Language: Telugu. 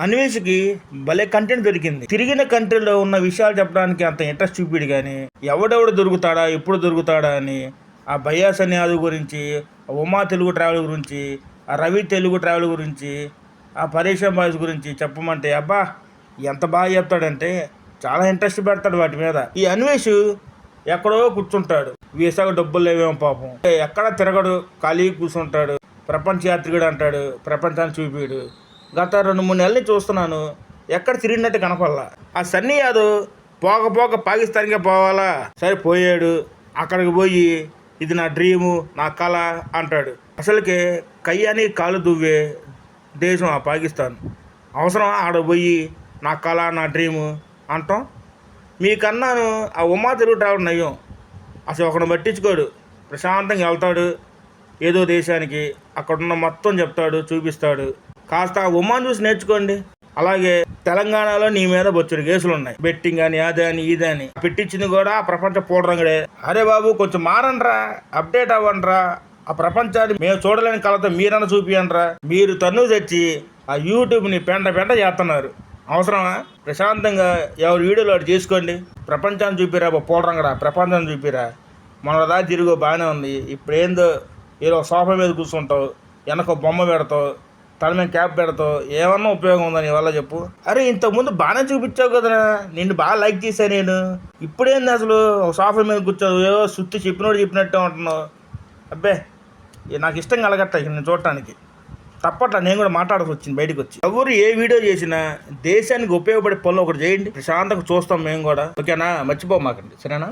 అన్వేషికి భలే కంటెంట్ దొరికింది. తిరిగిన కంట్రీలో ఉన్న విషయాలు చెప్పడానికి అంత ఇంట్రెస్ట్ చూపిడు కానీ ఎవడెవడు దొరుకుతాడా ఎప్పుడు దొరుకుతాడా అని ఆ బయాస్ అనే అది గురించి ఉమా తెలుగు ట్రావెల్ గురించి ఆ రవి తెలుగు ట్రావెల్ గురించి ఆ పరేషాన్ బాయ్స్ గురించి చెప్పమంటే అబ్బా ఎంత బాగా చెప్తాడంటే చాలా ఇంట్రెస్ట్ పెడతాడు వాటి మీద. ఈ అన్వేష్ ఎక్కడో కూర్చుంటాడు. వీసాకు డబ్బులు లేవేమో పాపం. ఎక్కడ తిరగడు ఖాళీ కూర్చుంటాడు ప్రపంచ యాత్రికుడు అంటాడు ప్రపంచాన్ని చూపిడు. గత రెండు మూడు నెలలు చూస్తున్నాను. ఎక్కడ తిరిగినట్టు కనపడలా. ఆ సన్నీ యాదవ్ పోక పోక పాకిస్తాన్కే పోవాలా? సరే పోయాడు. అక్కడికి పోయి ఇది నా డ్రీము నా కళ అంటాడు. అసలుకి కయ్యాని కాలు దువ్వే దేశం ఆ పాకిస్తాన్. అవసరం ఆడ పోయి నా కళ నా డ్రీము అంటాం? మీకన్నాను ఆ ఉమా తెలుగు ట్రావెల్ నయ్యం అసలు ఒకడు పట్టించుకోడు. ప్రశాంతంగా వెళ్తాడు. ఏదో దేశానికి అక్కడున్న మొత్తం చెప్తాడు చూపిస్తాడు. కాస్త ఉమాన్ చూసి నేర్చుకోండి. అలాగే తెలంగాణలో నీ మీద బొచ్చుడు కేసులు ఉన్నాయి. బెట్టింగ్ అని అదే అని ఇదే అని. పెట్టించింది కూడా ఆ ప్రపంచ పూడరంగడే అరే బాబు కొంచెం మారండ్రా. అప్డేట్ అవ్వండిరా. ఆ ప్రపంచాన్ని మేము చూడలేని కళతో మీరన్నా చూపియండ్రా. మీరు తన్ను తెచ్చి ఆ యూట్యూబ్ని పెంట పెంట చేస్తున్నారు. అవసరమా? ప్రశాంతంగా ఎవరి వీడియోలో వాడు చేసుకోండి. ప్రపంచాన్ని చూపిరా పోలరంగడా ప్రపంచాన్ని చూపిరా. మన దా తిరుగు బాగానే ఉంది. ఇప్పుడు ఏందో ఏదో సోఫా మీద కూర్చుంటావు. వెనక బొమ్మ పెడతావు. తల మీద క్యాప్ పెడతావు ఏమన్నా ఉపయోగం ఉందా నీ వల్ల చెప్పు. అరే ఇంతకుముందు బాగానే చూపించావు కదరా నిన్ను బాగా లైక్ చేశాను నేను. ఇప్పుడేంది అసలు ఒక సోఫా మీద కూర్చోవు ఏవో సుత్తి చెప్పినోడు చెప్పినట్టే ఉంటున్నావు. అబ్బే నాకు ఇష్టం కలగట్ట నేను చూడటానికి. తప్పట్లా నేను కూడా మాట్లాడాల్సి వచ్చింది బయటకు వచ్చి. ఎవరు ఏ వీడియో చేసినా దేశానికి ఉపయోగపడే పనులు ఒకటి చేయండి ప్రశాంతంగా చూస్తాం మేము కూడా. ఓకేనా? మర్చిపోమాకండి సరేనా?